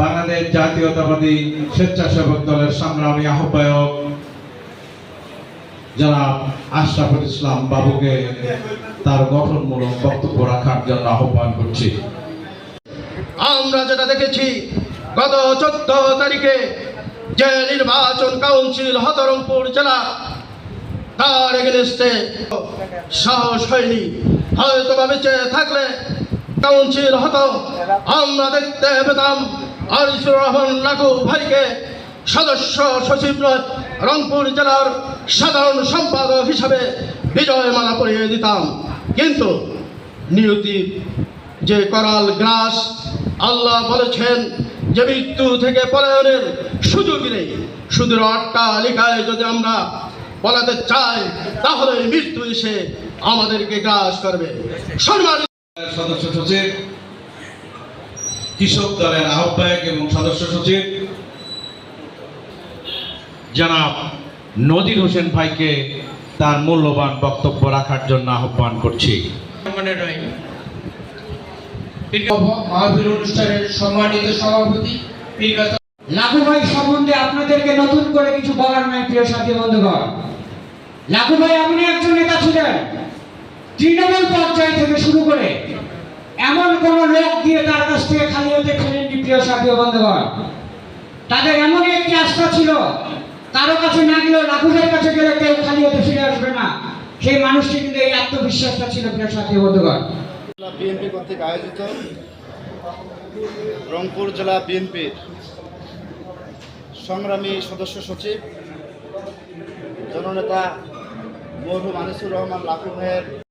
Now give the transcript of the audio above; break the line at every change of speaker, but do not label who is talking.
বাংলাদেশ জাতীয়তাবাদী স্বেচ্ছাসেবক দলের সংগ্রামী আহ্বায়ক জনাব আশরাফুল ইসলাম বাবুকে তার গঠনমূলক বক্তব্য রাখার জন্য আহ্বান করছি।
আমরা যেটা দেখেছি, গত চোদ্দ তারিখে যে নির্বাচন কাউন্সিল হতরংপুর জেলা, তার এগেনস্টে সাহস হয়নি। হয়তো বা বেঁচে থাকলে কাউন্সিল হতো। আমরা দেখতে পেতাম আরিসুর রহমান লাঘু ভাইকে সদস্য সচিব রংপুর জেলার সাধারণ সম্পাদক হিসাবে বিজয় মালা পরিয়ে দিতাম। কিন্তু নিয়তি যে করাল গ্রাস, আল্লাহ বলেছেন যে মৃত্যু থেকে পলায়নের সুযোগ নেই। সুদূর অট্টালিকায় যদি আমরা পলাতে চাই, তাহলে মৃত্যু এসে আমাদেরকে গ্রাস করবে। সম্মানিত
সদস্য সচিব কৃষক দলের আহ্বায়ক এবং সদস্য সচিব জনাব নজির হোসেন ভাইকে তার মূল্যবান বক্তব্য রাখার জন্য আহ্বান করছি।
মাহফিল অনুষ্ঠানের সম্মানিত সভাপতি বিগত
ভাই সম্বন্ধে আপনাদেরকে নতুন করে কিছু বলার নাই প্রিয় সাথী বন্ধুগণ। লাখু ভাই এমন একজন নেতা ছিলেন। তৃণমূল পর্যায় থেকে শুরু করে এমন কোন লোক তার থেকে খালি হতে ফেলেননি প্রিয় সাথী বন্ধুগণ। তাদের এমনই একটি আস্থা ছিল, কারও কাছে না গেলেও লাখু ভাইয়ের কাছে গেলে কেউ খালি হতে ফিরে আসবে না। সেই মানুষটি কিন্তু এই আত্মবিশ্বাসটা ছিল প্রিয় সাথী বন্ধুগণ।
বিএনপি কর্তৃক আয়োজিত রংপুর জেলা বিএনপির সংগ্রামী সদস্য সচিব, জননেতা মরহুম আনিসুর রহমান লাখু ভাইয়ের